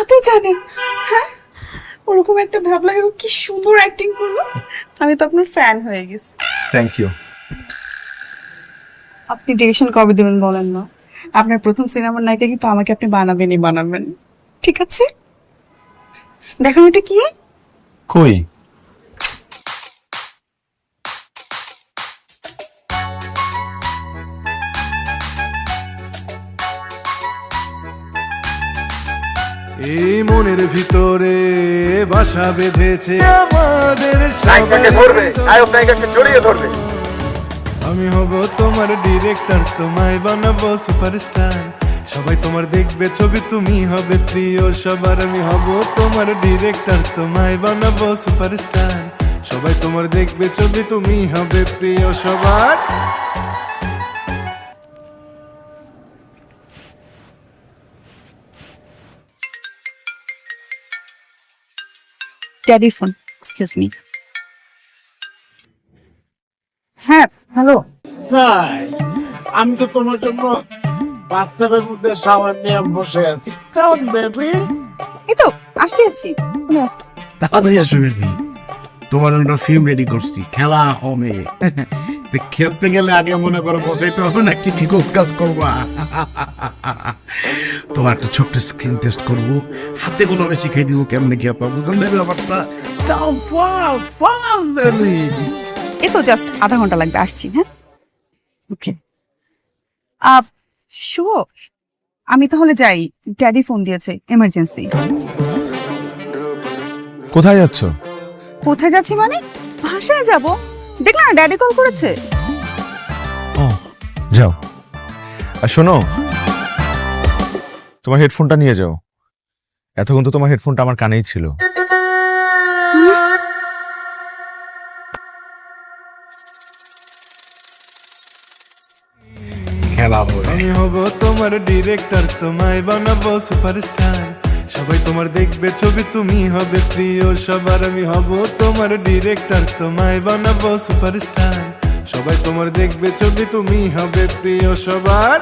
এত জানেন হ্যাঁ? ওরকম একটা ভাবলা ও কি সুন্দর অ্যাক্টিং করল। আমি তো আপনার ফ্যান হয়ে গেছি। থ্যাংক ইউ আপনি ডিরেকশন কবে দেবেন বলেন না। আপনার প্রথম সিনেমার নায়িকা কিন্তু আমাকে আপনি বানাবেনই বানাবেন। ঠিক আছে? দেখুন এটা কি? কই? এই মনের ভিতরে বাসা বেঁধেছে আমাদের ধরবে আমি হব তোমার ডিরেক্টর তোমায় বানাবো সুপারস্টার সবাই তোমার দেখবে ছবি তুমি হবে প্রিয় সবার। আমি হব তোমার ডিরেক্টর তোমায় বানাবো সুপারস্টার সবাই তোমার দেখবে ছবি তুমি হবে প্রিয় সবার। ড্যাডি ফোন এক্সকিউজ মি হ্যাঁ হ্যালো তাই আমি তো তোমার জন্য বাথটাবের মধ্যে সাবান নিয়ে বসে আছি। কেমন বেবি এই তো আসছি আসছি আমি আসছি। তাড়াতাড়ি আসো বেবি তোমার আমরা ফিল্ম রেডি করছি খেলা হবে। তো খেলতে গেলে আগে মনে করো বসাইতে হবে না কি কি গোছ কাজ করবা? তোমার একটা ছোট্ট স্ক্রিন টেস্ট করব। হাতে কোনো বেশি খেয়ে দিব কেমনে খেয়ে পাবো বুঝলেন ব্যাপারটা। দাও ফাস্ট বেবি এই তো জাস্ট আধা ঘণ্টা লাগবে আসছি হ্যাঁ? ওকে আপ শিওর আমি তাহলে যাই। ড্যাডি ফোন দিয়েছে এমার্জেন্সি কোথায় যাচ্ছ? কোথায় যাচ্ছি মানে? ভাষায় যাব। দেখলা না ড্যাডি কল করেছে। ও যাও। আর শোনো তোমার হেডফোনটা নিয়ে যাও। এতক্ষণ তো তোমার হেডফোনটা আমার কানেই ছিল। খেলা হবে আমি হব তোমার ডিরেক্টর তোমায় বানাবো সুপারস্টার সবাই তোমার দেখবে ছবি তুমি হবে প্রিয়। সবার আমি হব তোমার ডিরেক্টর তোমায় বানাবো সুপারস্টার সবাই তোমার দেখবে ছবি তুমি হবে প্রিয়। সবার